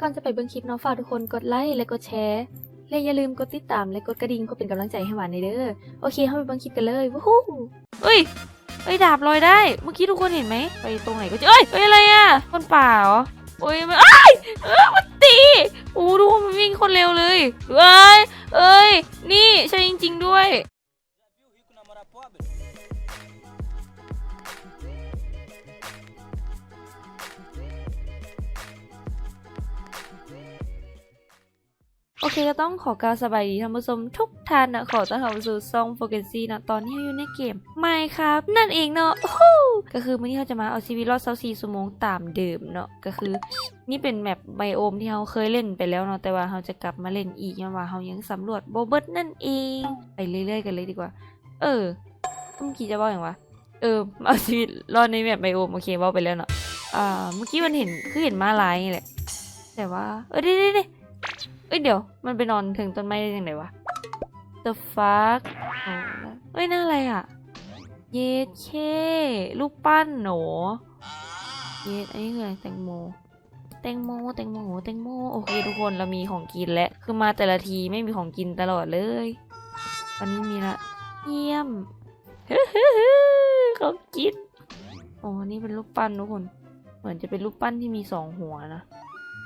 ก่อนจะไปเบิ่งคลิปเนาะฝากทุกคนกดไลค์และกดแชร์และอย่าลืมกดติดตามและกดกระดิ่งเพื่อเป็นกำลังใจให้หวานในเด้อโอเคเข้าไปเบิ่งคลิปกันเลยวู้ฮู้เอ้ยเอ้ยดาบลอยได้ เมื่อกี้ทุกคนเห็นไหมไปตรงไหนก็เจอเอ้ยเอ้ยอะไรอะคนป่าเหรอโอ้ยมันเอ้ยเออมันตีโอ้ดูมันวิ่งคนเร็วเลยเอ้ยเอ้ยนี่ใช่จริง ๆ ด้วย โอเคก็ต้องขอกล่าวสบายดีท่านผู้ชมทุกท่านนะ ขอต้อนรับสู่ซองโฟกัสซีนะ ตอนนี้เราอยู่ในเกมไม่ครับ นั่นเองเนาะก็คือวันนี้เราจะมาเอาชีวิตรอดเซาซีชั่วโมงตามเดิมเนาะก็คือ นี่เป็นแมปไบโอมที่เราเคยเล่นไปแล้วเนาะแต่ว่าเราจะกลับมาเล่นอีกย้อนว่าเรายังสำรวจโบเบิร์ตนั่นเอง ไปเรื่อยๆกันเลยดีกว่า เออเมื่อกี้จะบอกอย่างวะเออเอาชีวิตรอดในแมปไบโอมโอเคบอกไปแล้วเนาะอ่าเมื่อกี้มันเห็นคือเห็นม้าลายนี่แหละแต่ว่าเออเดี๋ยวเดี๋ยวเดี๋ยวเอ้ยเดี๋ยว มันไปนอนถึงต้นไม้ได้ยังไงวะ The fuck เอ้ยน่าอะไรอะ เยดเคลูกปั้นหนูเยดอันนี้คืออะไรแตงโม แตงโม แตงโม แตงโม โอเคทุกคนเรามีของกินแล้ว คือมาแต่ละทีไม่มีของกินตลอดเลย ตอนนี้มีละ เยี่ยมของกินโอ้นี่เป็นรูปปั้นทุกคน เหมือนจะเป็นรูปปั้นที่มีสองหัวนะ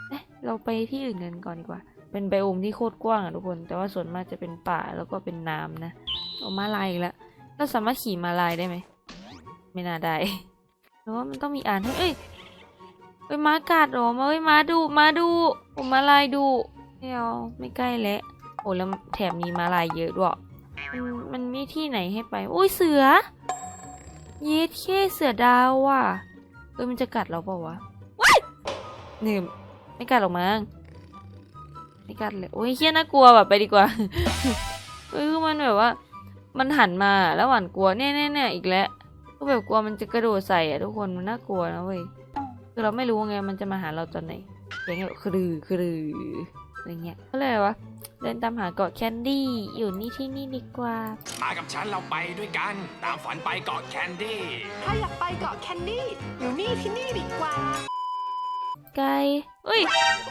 เอ๊ะ เราไปที่อื่นกันก่อนดีกว่า เป็นไบโอมที่โคตรกว้างอะทุกคน แต่ว่าส่วนมากจะเป็นป่าแล้วก็เป็นน้ำนะเอามาลายอีกแล้วเราสามารถขี่มาลายได้ไหม ไม่น่าได้หรือว่ามันต้องมีอ่านให้เอ้ยเอ้ยม้ากัดหรอมาเอ้ยม้าดูม้าดูผมมาลายดูไม่เอาไม่ใกล้แล้วโอ้แล้วแถมมีมาลายเยอะด้วยมันมันมีที่ไหนให้ไปอุ้ยเสือ เย็ดแค่เสือดาวว่ะเอ้ยมันจะกัดเราเปล่าวะว้ายนี่ไม่กัดหรอกมั้ง ไม่กัดเลย โอ้ยเฮี้ยน่ากลัวแบบไปดีกว่าเอ้ยคือมันแบบว่า มันหันมาแล้วหวานกลัวเนี่ยเนี่ยเนี่ยอีกแล้วก็แบบกลัวมันจะกระโดดใส่อะทุกคนมันน่ากลัวนะเว้ยคือเราไม่รู้ไงมันจะมาหาเราตอนไหนอย่างเงี้ยคือรือคือรืออะไรเงี้ยก็เลยว่าเดินตามหาเกาะแคนดี้อยู่นี่ที่นี่ดีกว่า มากับฉันเราไปด้วยกัน ตามฝันไปเกาะแคนดี้ถ้าอยากไปเกาะแคนดี้อยู่นี่ที่นี่ดีกว่า ไกลเอ้ย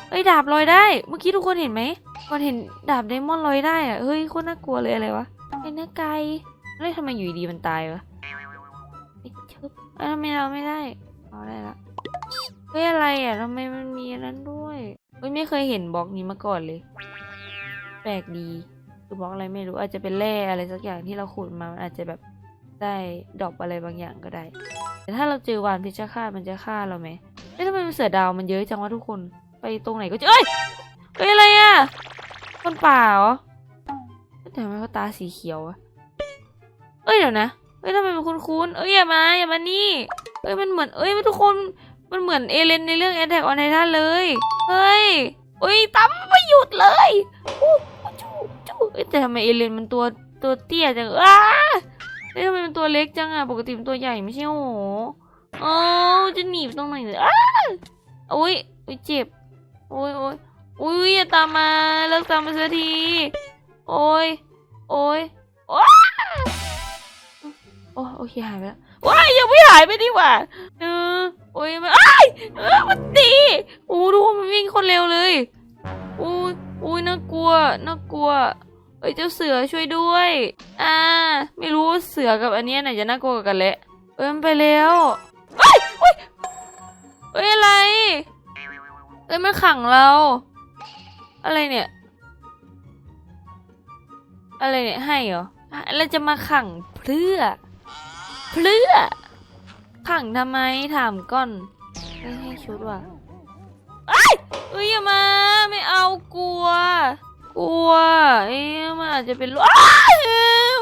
เอ้ยดาบลอยได้ เมื่อกี้ทุกคนเห็นไหมก่อนเห็นดาบไดมอนด์ลอยได้อะเฮ้ยโคตรน่ากลัวเลยอะไรวะไอ้เนื้อไก่เฮ้ยทำไมอยู่ดีมันตายวะไอ้ชึบเอ้ยทำไมเราไม่ได้เอาได้ละเฮ้ยอะไรอะทำไมมันมีนั้นด้วยเฮ้ยไม่เคยเห็นบล็อกนี้มาก่อนเลย แปลกดีคือบล็อกอะไรไม่รู้อาจจะเป็นแร่อะไรสักอย่างที่เราขุดมามันอาจจะแบบได้ดรอปอะไรบางอย่างก็ได้ แต่ถ้าเราเจอวานพิชฌฆาตมันจะฆ่าเราไหม เอ๊ะทำไมมันเสือดาวมันเยอะจังวะทุกคน ไปตรงไหนก็เจอเอ้ยเอ้ยอะไรอะคนป่าเหรอแต่ทำไมเขาตาสีเขียวอะเอ้ยเดี๋ยวนะเอ้ยทำไมมันคุ้นๆเอ้ยอย่ามาอย่ามานี่เอ้ยมันเหมือนเอ้ยทุกคนมันเหมือนเอเลนในเรื่องแอ t แทกออนไททันเลยเฮ้ยเอ้ยตั้มไม่หยุดเลยอู้จู้จู้เอ้ยแต่ทำไมเอเลนมันตัวตัวเตี้ยจังอ้าเอ้ยทำไมมันตัวเล็กจังอะปกติมันตัวใหญ่ไม่ใช่โหรอ โอ้จะหนีบตรงไหนเลยอ้าโอ้ยโอ้ยเจ็บโอ้ยโอ้ยโอ้ยอย่าตามมาเลิกตามมาสักที โอ้ยโอ้ยโอ้โอ้โอเคหายไปแล้วว้ายยังไม่หายไปดีกว่าเออโอ้ยมันอ้ายเออมันตีโอ้ดูมันวิ่งคนเร็วเลยโอ้ยโอ้ยน่ากลัวน่ากลัวเอ้ยเจ้าเสือช่วยด้วยอ่าไม่รู้เสือกับอันนี้ไหนจะน่ากลัวกันแหละเอ้ยมันไปแล้ว เอ้ยอะไร เอ้ยมันขังเรา อะไรเนี่ย อะไรเนี่ยให้เหรอแล้วจะมาขังเพื่อ เพื่อ ขังทำไมถามก่อนไม่ให้ชุดว่ะเอ้ยเอ้ยอย่ามาไม่เอากลัว กลัวเอ้ยมันอาจจะเป็นโรค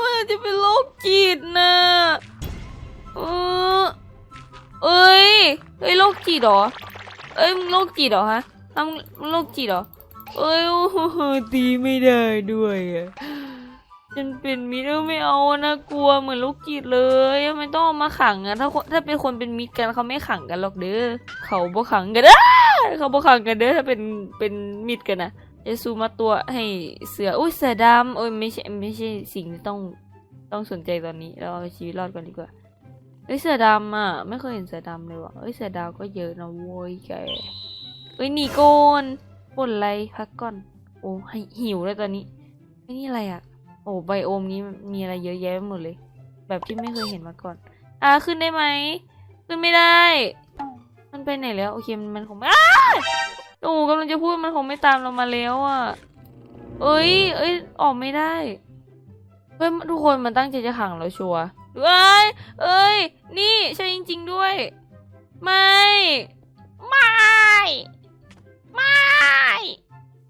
มันอาจจะเป็นโรคจิตนะ เอ้ยโรคจิตเหรอเอ้ยมึงโรคจิตเหรอฮะทำมึงโรคจิตเหรอเอ้ยโอ้โหตีไม่ได้ด้วยอะฉันเป็นมิตรไม่เอานะกลัวเหมือนโรคจิตเลยทำไมต้องเอามาขังอะถ้าถ้าเป็นคนเป็นมิตรกันเขาไม่ขังกันหรอกเด้อเขาบ่ขังกันเด้อเขาบ่ขังกันเด้อถ้าเป็นเป็นมิตรกันนะเยซูมาตัวให้เสืออุ้ยเสือดำเอ้ยไม่ใช่ไม่ใช่สิ่งที่ต้องต้องสนใจตอนนี้เราเอาชีวิตรอดก่อนดีกว่า เอ้ยเสือดำอะ ไม่เคยเห็นเสือดำเลยว่ะเอ้ยเสือดาวก็เยอะนะโว้ยแกเอ้ยหนีโกนปนอะไรพักก่อน โอ้ให้หิวเลยตอนนี้ไอ้นี่อะไรอะ โอ้ไบโอมนี้มีอะไรเยอะแยะไปหมดเลย แบบที่ไม่เคยเห็นมาก่อน อ่าขึ้นได้ไหมขึ้นไม่ได้ มันไปไหนแล้ว โอเคมันมันคงไม่โอ้กำลังจะพูดมันคงไม่ตามเรามาแล้วอะ เอ้ย เอ้ยออกไม่ได้ เฮ้ยทุกคนมันตั้งใจจะขังเราชัวร์เอ้ย เอ้ย นี่ใช่จริง ๆด้วย ไม่ ไม่ ไม่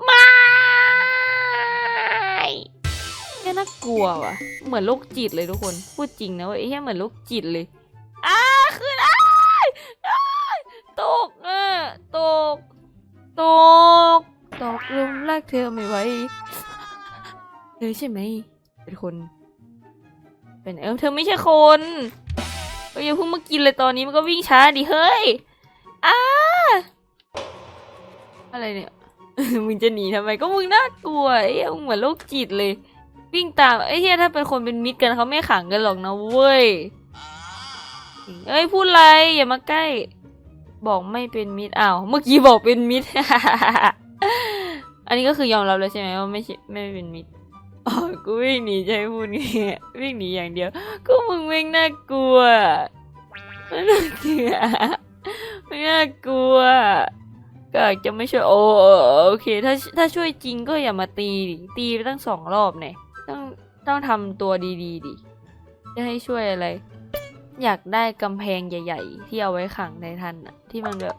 ไม่แค่น่ากลัวว่ะ เหมือนโรคจิตเลยทุกคน พูดจริงนะเว้ยไอ้แค่เหมือนโรคจิตเลยอ้าขึ้นอายอ้าตกเอะตก ตก ตกลุมรักเธอไม่ไหวเธอใช่ไหม เป็นคน เป็นเออเธอไม่ใช่คนเอ้ยอย่าเพิ่งมากินเลยตอนนี้มันก็วิ่งช้าดิเฮ้ยอ้าอะไรเนี่ย มึงจะหนีทำไมก็มึงน่ากลัวไอ้เหี้ยมึงเหมือนโรคจิตเลย วิ่งตามไอ้เหี้ยถ้าเป็นคนเป็นมิตรกันเขาไม่ขังกันหรอกนะเว้ยเอ้ยพูดอะไรอย่ามาใกล้ บอกไม่เป็นมิตรอ้าวเมื่อกี้บอกเป็นมิตร อันนี้ก็คือยอมรับเลยใช่ไหมว่าไม่ไม่เป็นมิตร อ๋อกูวิ่งหนีใจพูดไงวิ่งหนีอย่างเดียว ก็มึงวิ่งน่ากลัวไม่น่ากลัวไม่น่ากลัว ก็จะไม่ช่วยโอโอเค ถ้าถ้าช่วยจริงก็อย่ามาตีดิตีไปตั้งสองรอบเนี่ยต้องต้องทำตัวดีๆดิจะให้ช่วยอะไร อยากได้กำแพงใหญ่ ๆ ที่เอาไว้ขังไททันอะที่มันแบบ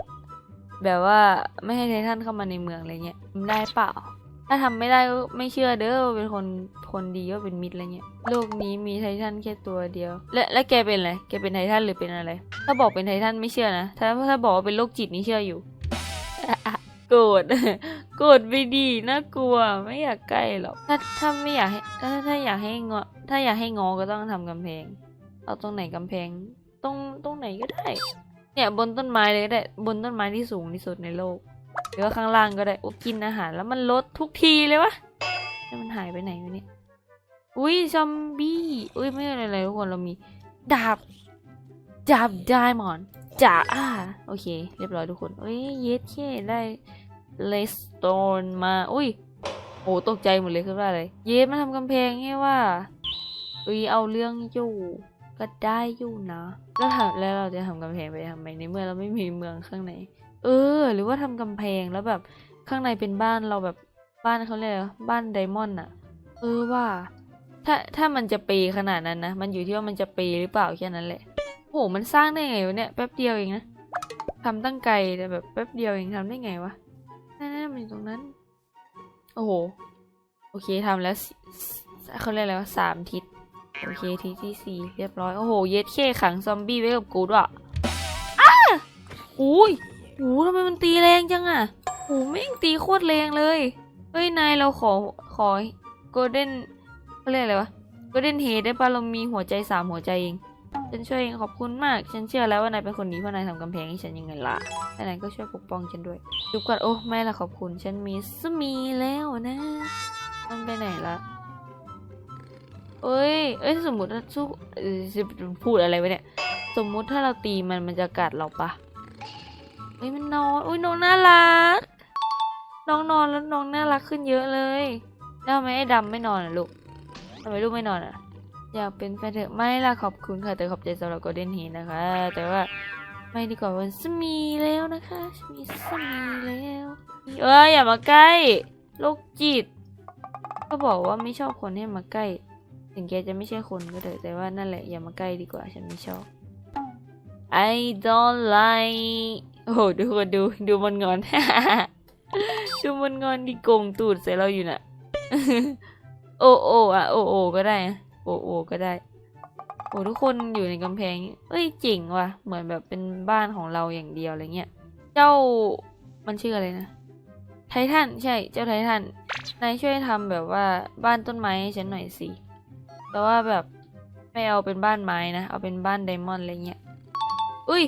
แบบว่าไม่ให้ไททันเข้ามาในเมืองอะไรเงี้ยได้เปล่า ถ้าทำไม่ได้ก็ไม่เชื่อเด้อเป็นคนคนดีว่าเป็นมิตรอะไรเงี้ยโลกนี้มีไททันแค่ตัวเดียว และและแกเป็นอะไรแกเป็นไททันหรือเป็นอะไร ถ้าบอกเป็นไททันไม่เชื่อนะถ้าถ้าบอกว่าเป็นโรคจิตนี่เชื่ออยู่โกรธโกรธไปดีน่ากลัวไม่อยากใกล้หรอกถ้าถ้าไม่อยากให้ถ้าถ้าอยากให้งอถ้าอยากให้งอก็ต้องทำกำแพง เอาตรงไหนกำแพงตรงตรงไหนก็ได้ เนี่ยบนต้นไม้เลยก็ได้บนต้นไม้ที่สูงที่สุดในโลก หรือว่าข้างล่างก็ได้โอ้กินอาหารแล้วมันลดทุกทีเลยวะแล้วมันหายไปไหนวะเนี่ยอุ้ยซอมบี้อุ้ยไม่อะไรเลยทุกคนเรามีดาบดาบไดมอนด์จ่าอ่าโอเค เรียบร้อยทุกคนเอ้ยเย็ดแค่ได้เลสโตนมาอุ้ยโอ้ตกใจหมดเลยคือว่าอะไร เย็ดมาทำกำแพงไงว่าอุ้ยเอาเรื่องอยู่ก็ได้อยู่นะแล้วทำแล้วเราจะทำกำแพงไปทำไมในเมื่อเราไม่มีเมืองข้างใน เออ หรือว่าทำกำแพงแล้วแบบข้างในเป็นบ้านเราแบบบ้านเขาเรียกอะบ้านไดมอนด์อะเออว่า ถ้าถ้ามันจะเปย์ขนาดนั้นนะมันอยู่ที่ว่ามันจะเปย์หรือเปล่าแค่นั้นแหละโหมันสร้างได้ไงวะเนี่ยแป๊บเดียวเองนะทำตั้งไกลแต่แบบแป๊บเดียวเองทำได้ไงวะนั่นๆมันอยู่ตรงนั้น โอ้โหโอเคทำแล้วเขาเรียกอะไรวะสามทิศโอเคทีที่สี่เรียบร้อยโอ้โหเย็ดเข้ขังซอมบี้ไว้กับกูด้วยอะอ้าอุ้ย โหทำไมมันตีแรงจังอะโหแม่งตีโคตรแรงเลย เฮ้ย นายเราขอขอโกลเด้นเขาเรียกอะไรวะโกลเด้นเฮดได้ปะเรามีหัวใจสามหัวใจเอง ฉันช่วยเองขอบคุณมาก ฉันเชื่อแล้วว่านายเป็นคนดีเพราะนายทำกำแพงให้ฉันยังไงล่ะแต่นายก็ช่วยปกป้องฉันด้วยดูก่อนโอ้ไม่ละขอบคุณ ฉันมีสมีแล้วนะ มันไปไหนละเอ้ย เอ้ย สมมติถ้าสู้พูดอะไรไว้เนี่ย สมมุติถ้าเราตีมันมันจะกัดเราปะ อ้ยมันนอนอุ้ยน้องน่ารัก น้องนอนแล้วน้องน่ารักขึ้นเยอะเลย แล้วทำไมไอ้ดำไม่นอนอะลูกทำไมลูกไม่นอนอะ อยากเป็นแฟนเถอะไม่ล่ะขอบคุณค่ะ แต่ขอบใจสำหรับ Golden h e นะคะ แต่ว่าไม่ดีกว่าวันสมีแล้วนะคะมีสมีแล้วเอ้ยอย่ามาใกล้โรคจิต ก็บอกว่าไม่ชอบคนให้มาใกล้ ถึงแกจะไม่ใช่คนก็เถอะแต่ว่านั่นแหละอย่ามาใกล้ดีกว่าฉันไม่ชอบ I don't like โอ้โหดูคนดูดูมันงอน ดูมันงอนดีโกงตูดใส่เราอยู่น่ะ โอโออะโอโอก็ได้โอโอก็ได้โอ้ทุกคนอยู่ในกำแพง เอ้ยเจ๋งว่ะ เหมือนแบบเป็นบ้านของเราอย่างเดียวอะไรเงี้ย เจ้ามันชื่ออะไรนะ ไททันใช่ เจ้าไททัน นายช่วยทำแบบว่าบ้านต้นไม้ให้ฉันหน่อยสิ แต่ว่าแบบไม่เอาเป็นบ้านไม้นะ เอาเป็นบ้านไดมอนด์อะไรเงี้ย อุ้ย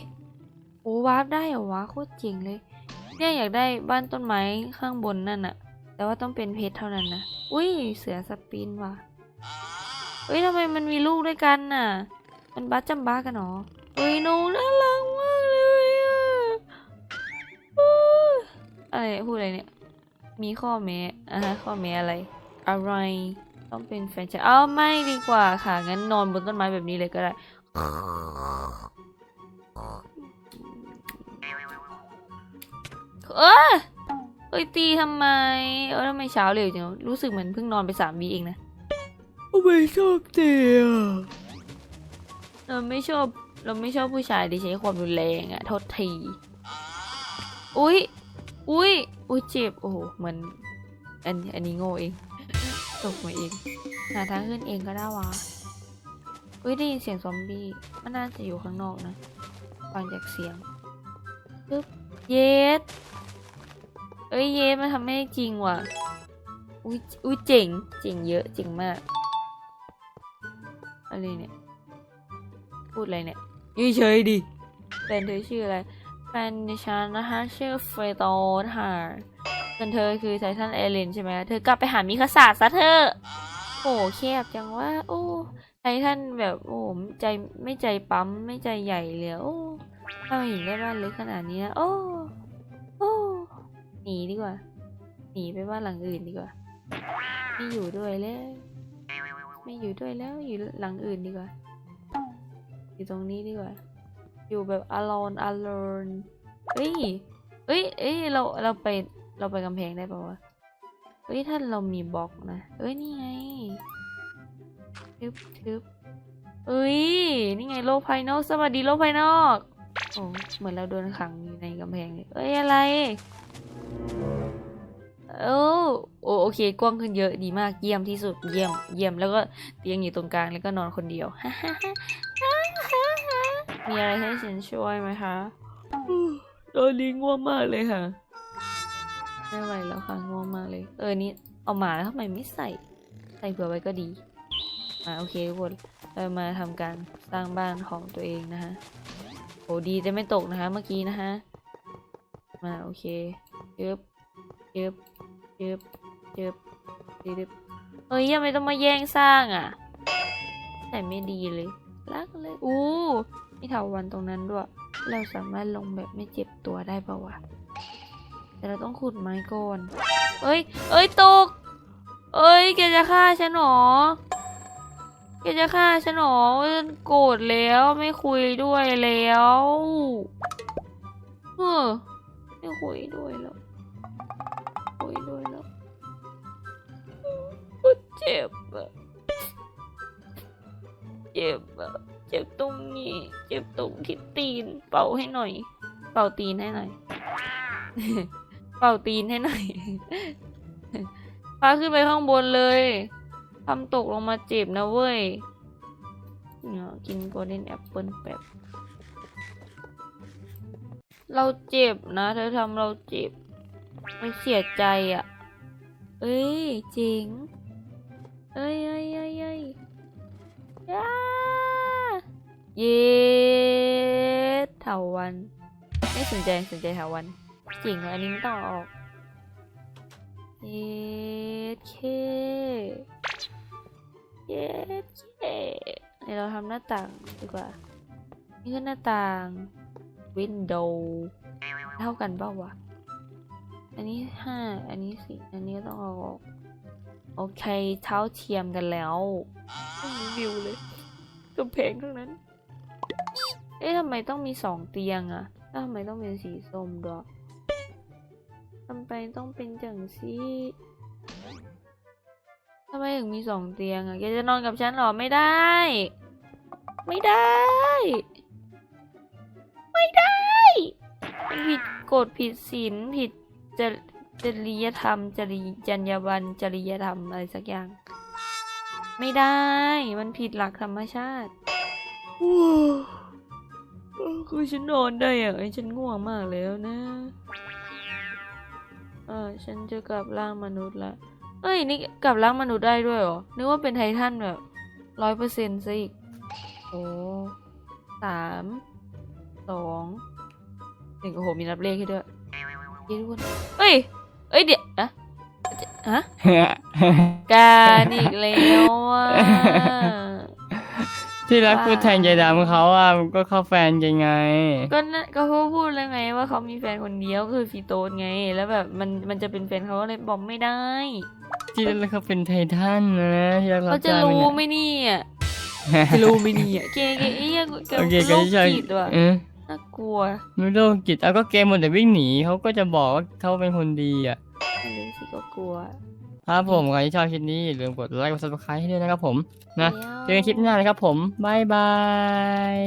อ้วาร์ปได้เหรอวะโคตรเจ๋งเลย เนี่ยอยากได้บ้านต้นไม้ข้างบนนั่นอะแต่ว่าต้องเป็นเพชรเท่านั้นนะ อุ้ยเสือสปินว่ะเฮ้ยทำไมมันมีลูกด้วยกันน่ะ มันบัสจัมบ้ากันหรอเฮ้ยหนูน่ารักมากเลยอะอะไรพูดอะไรเนี่ย มีข้อแม้อะฮะข้อแม้อะไร อะไร ต้องเป็นแฟนฉันอ้าวไม่ดีกว่าค่ะ งั้นนอนบนต้นไม้แบบนี้เลยก็ได้ เออเอ้ยตีทำไม เออทำไมเช้าเร็วจังรู้สึกเหมือนเพิ่งนอนไปสามวีเองนะไม่ชอบเตียเราไม่ชอบ เราไม่ชอบผู้ชายที่ใช้ความรุนแรงอะโทษที อุ้ยอุ้ยอุ้ยเจ็บ โอ้โห เหมือน อัน อันนี้โง่เอง ตกมาเอง หาทางขึ้นเองก็ได้วะอุ้ยได้ยินเสียงซอมบี้ มันน่าจะอยู่ข้างนอกนะ ฟังจากเสียง ปึ๊บเยสเอ้ยเยสมันทำไม่ได้จริงว่ะ อุ้ยอุ้ยเจ๋ง เจ๋งเยอะ เจ๋งมาก อะไรเนี่ย พูดอะไรเนี่ยยืเฉยดิแฟนเธอชื่ออะไร แฟนดิฉันนะคะชื่อเฟรโตนค่ะส่วนเธอคือไททันเอเลนใช่ไหม เธอกลับไปหามิคาสาซะเธอะโอ้แคบจังว่าโอ้ไททันแบบโอ้ใจไม่ใจปั๊มไม่ใจใหญ่เลยโอ้ทำไมถึงได้บ้านเล็กขนาดนี้นะโอ้โอ้หนีดีกว่า หนีไปบ้านหลังอื่นดีกว่า ไม่อยู่ด้วยแล้วไม่อยู่ด้วยแล้วอยู่หลังอื่นดีกว่า อยู่ตรงนี้ดีกว่า อยู่แบบ alone alone เอ้ยเอ้ยเอ้ยเราเราไปเราไปกำแพงได้ปะวะเอ้ยถ้าเรามีบล็อกนะเอ้ยนี่ไง ทึบทึบเอ้ย นี่ไงโลกภายนอก สวัสดีโลกภายนอก โอ้ เหมือนเราโดนขังอยู่ในกำแพงเลยเอ้ย อะไรโอ้โอโอเค กว้างขึ้นเยอะดีมาก เยี่ยมที่สุด เยี่ยม เยี่ยม แล้วก็เตียงอยู่ตรงกลาง แล้วก็นอนคนเดียว มีอะไรให้ฉันช่วยไหมคะตอนนี้ง่วงมากเลยค่ะ ไม่ไหวแล้วค่ะ ง่วงมากเลย เออ นี่ เอามาแล้วทำไมไม่ใส่ ใส่เผื่อไว้ก็ดี อ่าโอเคทุกคนเรามาทำการสร้างบ้านของตัวเองนะคะโอ้ดีจะไม่ตกนะคะเมื่อกี้นะคะมาโอเคยึบยึบยึบยึบยึบเฮ้ยยังไม่ต้องมาแย่งสร้างอะแต่ไม่ดีเลยรักเลยอู้มีเถาวันตรงนั้นด้วย เราสามารถลงแบบไม่เจ็บตัวได้ปะวะแต่เราต้องขุดไม้ก่อนเอ้ย เอ้ยตก เอ้ยแกจะฆ่าฉันหรอ แกจะฆ่าฉันหรอฉันโกรธแล้วไม่คุยด้วยแล้วเออไม่คุยด้วยแล้วคุยด้วยแล้วเจ็บอะเจ็บอะเจ็บตรงนี้ เจ็บตรงที่ตีน เป่าให้หน่อย เป่าตีนให้หน่อย เป่าตีนให้หน่อยพาขึ้นไปข้างบนเลย ทำตกลงมาเจ็บนะเว้ยเนี่ยกินโกลเด้นแอปเปิลแบบเราเจ็บนะ เธอทำเราเจ็บ ไม่เสียใจอะ เอ้ยจริง เอ้ยเอ้ยเอ้ยเอ้ยยาเย็เถาวัน ไม่สนใจสนใจเถาวัน จริงอันนี้ไม่ต้องเอออกเย็ดเค เย็ดเคเดี๋ยวเราทำหน้าต่างดีกว่า นี่คือหน้าต่างวินโดว์เท่ากันเปล่าวะ อันนี้ห้า อันนี้สี่อันนี้ก็ต้องเอาออก โอเค เท่าเทียมกันแล้วไม่มีวิวเลยกำแพงทั้งนั้น เอ๊ะทำไมต้องมีสองเตียงอะแล้วทำไมต้องเป็นสีส้มด้วยทำไมต้องเป็นจังสี ทำไมถึงมีสองเตียงอะแกจะนอนกับฉันหรอไม่ได้ ไม่ได้ ไม่ได้มันผิดกฎผิดศีลผิดจรจริยธรรมจริจรรยาบรรณจริยธรรมอะไรสักอย่าง ไม่ได้ มันผิดหลักธรรมชาติคือฉันนอนได้อะไอ้ฉันง่วงมากแล้วนะ เออฉันจะกลับร่างมนุษย์ละ เอ้ยนี่กลับร่างมนุษย์ได้ด้วยเหรอ นึกว่าเป็นไททันแบบร้อยเปอร์เซ็นต์ซะอีก โอ้สามสองหนึ่งโอ้โหมีนับเลขให้ด้วยยี่ทุกคนเอ้ย เอ้ยเดี๋ยวอะฮะการอีกแล้วอะที่รักว่าพูดแทนยายดำเขาอะมันก็เข้าแฟนยังไง ก็นั่นก็เขาพูดแล้วไงว่าเขามีแฟนคนเดียวคือฟีโตนไง แล้วแบบมันมันจะเป็นแฟนเขาก็เลยบอกไม่ได้ ที่รักเขาเป็นไททันนะที่รักเขาจะได้รู้ไหมมเนี่ยจะรู้ไหมเนี่ยเกย์เกย์เอ้ยโอเคโรก็คใช่จิตว่ะเออน่ากลัวนูโรคจิตเอาก็เกมหมดแต่วิ่งหนีเขาก็จะบอกว่าเขาเป็นคนดีอะไม่รู้สิก็กลัวครับผมใครที่ชอบคลิปนี้อย่าลืมกดไลค์กดซับสไครต์ให้ด้วยนะครับผมนะเจอกันคลิปหแล้วน้านะครับผมบายบาย